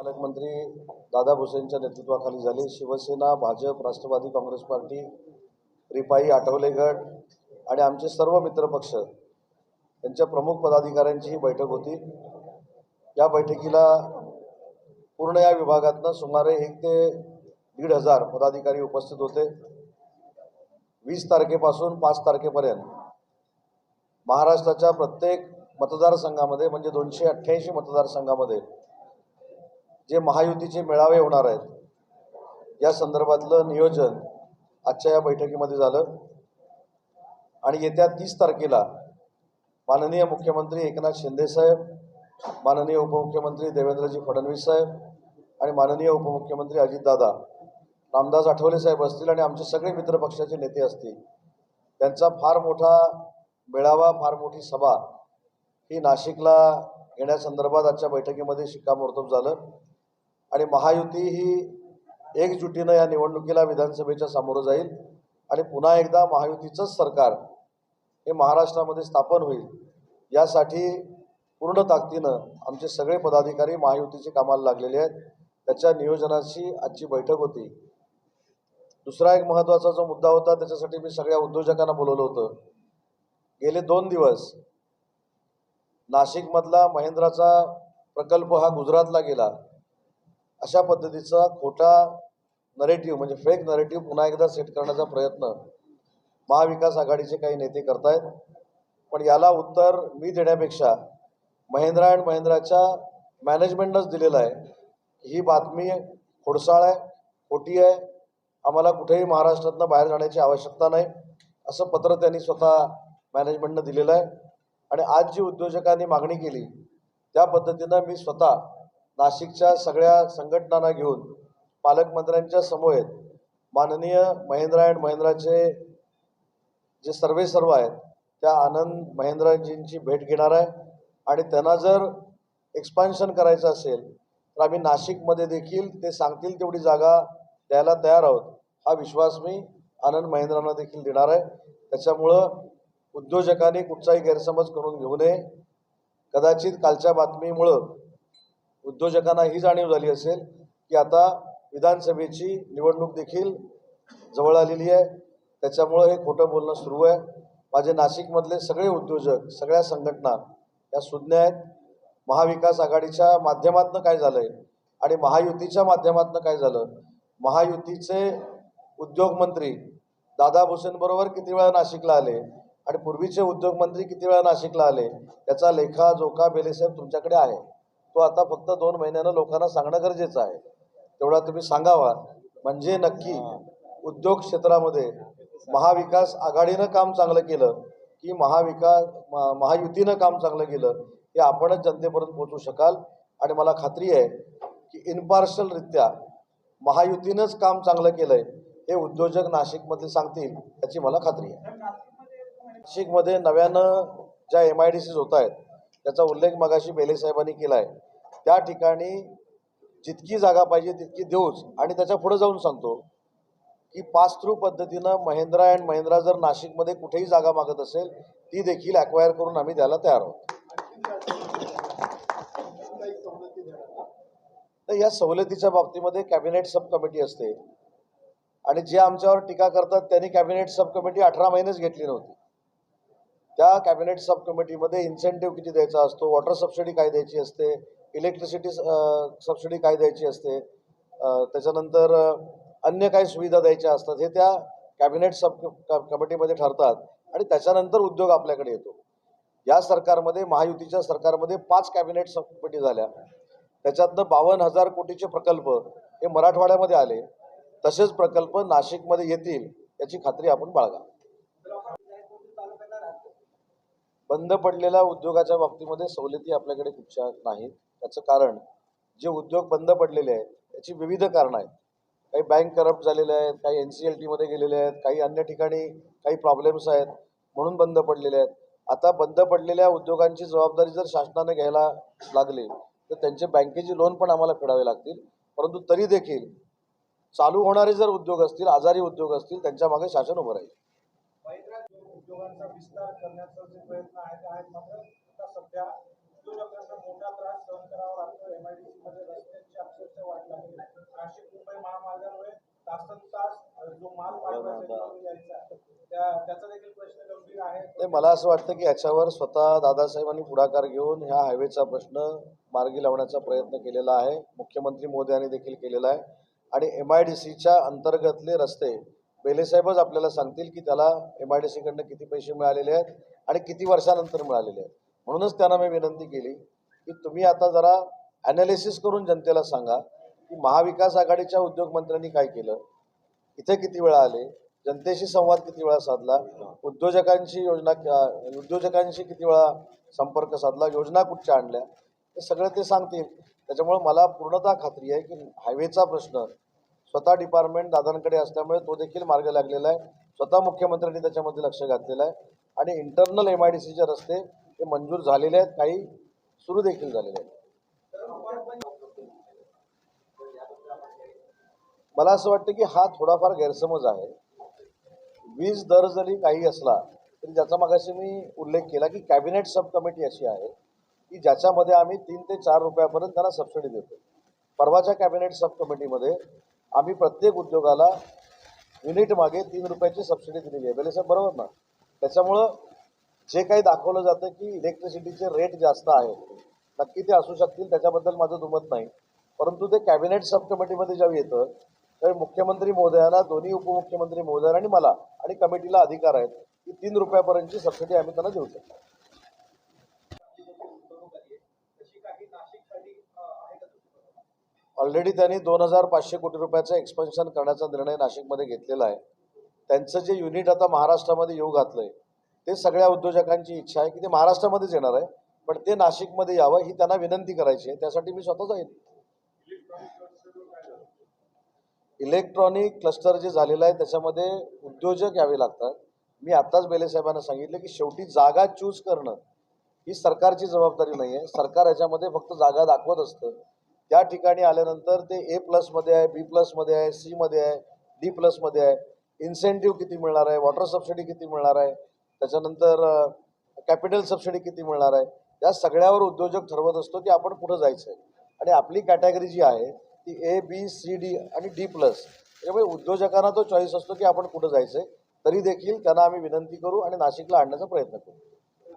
पालकमंत्री दादा भुसेंच्या नेतृत्वाखाली झाली. शिवसेना भाजप राष्ट्रवादी काँग्रेस पार्टी रिपाई आठवले गट आणि आमचे सर्व मित्रपक्ष यांच्या प्रमुख पदाधिकाऱ्यांची ही बैठक होती. या बैठकीला पूर्ण या विभागातनं सुमारे एक ते दीड हजार पदाधिकारी उपस्थित होते. वीस तारखेपासून पाच तारखेपर्यंत महाराष्ट्राच्या प्रत्येक मतदारसंघामध्ये म्हणजे दोनशे अठ्ठ्याऐंशी मतदारसंघामध्ये जे महायुतीचे मेळावे होणार आहेत या संदर्भातलं नियोजन आजच्या या बैठकीमध्ये झालं. आणि येत्या तीस तारखेला माननीय मुख्यमंत्री एकनाथ शिंदेसाहेब माननीय उपमुख्यमंत्री देवेंद्रजी फडणवीस साहेब आणि माननीय उपमुख्यमंत्री अजितदादा रामदास आठवले साहेब असतील आणि आमचे सगळे मित्रपक्षाचे नेते असतील त्यांचा फार मोठा मेळावा फार मोठी सभा ही नाशिकला येण्यासंदर्भात आजच्या बैठकीमध्ये शिक्कामोर्तब झालं. आणि महायुती ही एकजुटीनं या निवडणुकीला विधानसभेच्या सामोरं जाईल आणि पुन्हा एकदा महायुतीचंच सरकार हे महाराष्ट्रामध्ये स्थापन होईल यासाठी पूर्ण ताकदीनं आमचे सगळे पदाधिकारी महायुतीचे कामाला लागलेले आहेत. त्याच्या नियोजनाची आजची बैठक होती. दुसरा एक महत्त्वाचा जो मुद्दा होता त्याच्यासाठी मी सगळ्या उद्योजकांना बोलवलं होतं. गेले दोन दिवस नाशिकमधला महेंद्राचा प्रकल्प हा गुजरातला गेला. अशा पद्धतीचा खोटा नरेटिव्ह म्हणजे फेक नरेटिव्ह पुन्हा एकदा सेट करण्याचा प्रयत्न महाविकास आघाडीचे काही नेते करतायत. पण याला उत्तर मी देण्यापेक्षा महिंद्रा अँड महिंद्राच्या मॅनेजमेंटनंच दिलेलं आहे. ही बातमी खोडसाळ आहे खोटी आहे. आम्हाला कुठेही महाराष्ट्रातनं बाहेर जाण्याची आवश्यकता नाही असं पत्र त्यांनी स्वतः मॅनेजमेंटनं दिलेलं आहे. आणि आज जी उद्योजकांनी मागणी केली त्या पद्धतीनं मी स्वतः नाशिकच्या सगळ्या संघटनांना घेऊन पालकमंत्र्यांच्या समवेत माननीय महेंद्रा अँड महेंद्राचे जे सर्वे सर्व आहेत त्या आनंद महेंद्रजींची भेट घेणार आहे. आणि त्यांना जर एक्सपान्शन करायचं असेल तर आम्ही नाशिकमध्ये देखील ते सांगतील तेवढी जागा द्यायला तयार आहोत. हा विश्वास मी आनंद महेंद्रांना देखील देणार आहे. त्याच्यामुळं उद्योजकांनी कुठचाही गैरसमज करून घेऊ नये. कदाचित कालच्या बातमीमुळं उद्योजकांना ही जाणीव झाली असेल की आता विधानसभेची निवडणूक देखील जवळ आलेली आहे. त्याच्यामुळं हे खोटं बोलणं सुरू आहे. माझे नाशिकमधले सगळे उद्योजक सगळ्या संघटना या सुज्ञ आहेत. महाविकास आघाडीच्या माध्यमातनं काय झालंय आणि महायुतीच्या माध्यमातनं काय झालं? महायुतीचे उद्योगमंत्री दादा भुसेंबरोबर किती वेळा नाशिकला आले आणि पूर्वीचे उद्योगमंत्री किती वेळा नाशिकला आले? याचा लेखा जोखा बेलेसाहेब तुमच्याकडे आहे. तो आता फक्त दोन महिन्यानं लोकांना सांगणं गरजेचं आहे. तेवढा तुम्ही सांगावा. म्हणजे नक्की उद्योग क्षेत्रामध्ये महाविकास आघाडीनं काम चांगलं केलं की महाविकास म- महायुतीनं काम चांगलं केलं हे आपणच जनतेपर्यंत पोहोचू शकाल. आणि मला खात्री आहे की इनपार्शलरित्या महायुतीनंच काम चांगलं केलं आहे हे उद्योजक नाशिकमधले सांगतील याची मला खात्री आहे. नाशिकमध्ये नव्यानं ज्या एम आय डी सीज होत आहेत त्याचा उल्लेख मगाशी बेले साहेबांनी केला आहे त्या ठिकाणी जितकी जागा पाहिजे तितकी देऊच. आणि त्याच्या पुढे जाऊन सांगतो की पास थ्रू पद्धतीनं महिंद्रा अँड महिंद्रा जर नाशिकमध्ये कुठेही जागा मागत असेल ती देखील अक्वायर करून आम्ही द्यायला तयार आहोत. तर या सवलतीच्या बाबतीमध्ये कॅबिनेट सब कमिटी असते. आणि जे आमच्यावर टीका करतात त्यांनी कॅबिनेट सब कमिटी अठरा महिनेच घेतली नव्हती. त्या कॅबिनेट सब कमिटीमध्ये इन्सेंटिव्ह किती द्यायचा असतो? वॉटर सबसिडी काय द्यायची असते? इलेक्ट्रिसिटी सबसिडी काय द्यायची असते? त्याच्यानंतर अन्य काही सुविधा द्यायच्या असतात? हे त्या कॅबिनेट सब क- कमिटीमध्ये ठरतात. आणि त्याच्यानंतर उद्योग आपल्याकडे येतो. या सरकारमध्ये महायुतीच्या सरकारमध्ये पाच कॅबिनेट सब कमिटी झाल्या. त्याच्यातनं बावन्न हजार कोटीचे प्रकल्प हे मराठवाड्यामध्ये आले. तसेच प्रकल्प नाशिकमध्ये येतील याची खात्री आपण बाळगा. बंद पडलेल्या उद्योगाच्या बाबतीमध्ये सवलती आपल्याकडे कुठच्या नाहीत. त्याचं कारण जे उद्योग बंद पडलेले आहेत त्याची विविध कारणं आहेत. काही बँक करप्ट झालेले आहेत काही एन सी एल टीमध्ये गेलेले आहेत काही अन्य ठिकाणी काही प्रॉब्लेम्स आहेत म्हणून बंद पडलेले आहेत. आता बंद पडलेल्या उद्योगांची जबाबदारी जर शासनाने घ्यायला लागली तर त्यांचे बँकेचे लोन पण आम्हाला फेडावे लागतील. परंतु तरी देखील चालू होणारे जर उद्योग असतील आजारी उद्योग असतील त्यांच्या मागे शासन उभं राहील. उद्योगांचा विस्तार करण्याचा जे प्रयत्न आहे ते आहेत मात्र आता सध्या उद्योजकांना मोठा त्रास सहन करावा लागतो. एमआयडीसी मध्ये रस्त्यांची नाशिक मुंबई महामार्गामुळे तासन तास जो माल यायचा त्या त्याचा देखील प्रश्न गंभीर आहे. नाही मला असं वाटतं की याच्यावर स्वतः दादासाहेबांनी पुढाकार घेऊन ह्या हायवेचा प्रश्न मार्गी लावण्याचा प्रयत्न केलेला आहे. मुख्यमंत्री मोदयांनी देखील केलेला आहे. आणि एम आय डी सीच्या अंतर्गतले रस्ते बेलेसाहेबच आपल्याला सांगतील की त्याला एम आय डी सीकडनं किती पैसे मिळालेले आहेत आणि किती वर्षानंतर मिळालेले आहेत. म्हणूनच त्यांना मी विनंती केली की तुम्ही आता जरा ॲनालिसिस करून जनतेला सांगा की महाविकास आघाडीच्या उद्योगमंत्र्यांनी काय केलं? इथे किती वेळा आले? जनतेशी संवाद किती वेळा साधला? उद्योजकांशी योजना उद्योजकांशी किती वेळा संपर्क साधला? योजना कुठच्या आणल्या? हे सगळं ते सांगतील. त्याच्यामुळे मला पूर्णतः खात्री आहे की हायवेचा प्रश्न स्वतः डिपार्टमेंट दादांकडे असल्यामुळे तो देखील मार्ग लागलेला आहे. स्वतः मुख्यमंत्र्यांनी त्याच्यामध्ये लक्ष घातलेलं आहे. आणि इंटरनल एम आय डी सीचे रस्ते हे मंजूर झालेले आहेत. काही सुरू देखील झालेले आहेत. मला असं वाटतं की हा थोडाफार गैरसमज आहे. वीज दर जरी काही असला तरी ज्याचा मागाशी मी उल्लेख केला की कॅबिनेट सब कमिटी अशी आहे की ज्याच्यामध्ये आम्ही तीन ते चार रुपयापर्यंत त्यांना सबसिडी देतो परवाच्या कॅबिनेट सब कमिटीमध्ये आम्ही प्रत्येक उद्योगाला युनिट मागे तीन रुपयाची सबसिडी दिलेली आहे. बेले साहेब बरोबर ना? त्याच्यामुळं जे काही दाखवलं जातं की इलेक्ट्रिसिटीचे रेट जास्त आहेत. नक्की ते असू शकतील त्याच्याबद्दल माझं दुमत नाही. परंतु ते कॅबिनेट सब कमिटीमध्ये जेव्हा येतं त्यावेळी मुख्यमंत्री महोदयाला दोन्ही उपमुख्यमंत्री महोदयाला आणि मला आणि कमिटीला अधिकार आहेत की तीन रुपयापर्यंतची सबसिडी आम्ही त्यांना देऊ शकतो. ऑलरेडी त्यांनी दोन हजार पाचशे कोटी रुपयाचं एक्सपेन्शन करण्याचा निर्णय नाशिकमध्ये घेतलेला आहे. त्यांचं जे युनिट आता महाराष्ट्रामध्ये येऊ घातलंय ते सगळ्या उद्योजकांची इच्छा आहे की ते महाराष्ट्रामध्येच येणार आहे पण ते नाशिकमध्ये यावं ही त्यांना विनंती करायची आहे. त्यासाठी मी स्वतः जाईन इलेक्ट्रॉनिक क्लस्टर जे झालेलं आहे त्याच्यामध्ये उद्योजक यावे लागतात. मी आत्ताच बेले साहेबांना सांगितलं की शेवटी जागा चूज करणं ही सरकारची जबाबदारी नाही आहे सरकार याच्यामध्ये फक्त जागा दाखवत असतं. त्या ठिकाणी आल्यानंतर ते ए प्लसमध्ये आहे बी प्लसमध्ये आहे सीमध्ये आहे डी प्लसमध्ये आहे. इन्सेंटिव्ह किती मिळणार आहे? वॉटर सबसिडी किती मिळणार आहे? त्याच्यानंतर कॅपिटल सबसिडी किती मिळणार आहे? या सगळ्यावर उद्योजक ठरवत असतो की आपण कुठं जायचं आहे आणि आपली कॅटेगरी जी आहे ती ए बी सी डी आणि डी प्लस त्याच्यामुळे उद्योजकांना तो चॉईस असतो की आपण कुठं जायचं आहे तरी देखील त्यांना आम्ही विनंती करू आणि नाशिकला आणण्याचा प्रयत्न करू.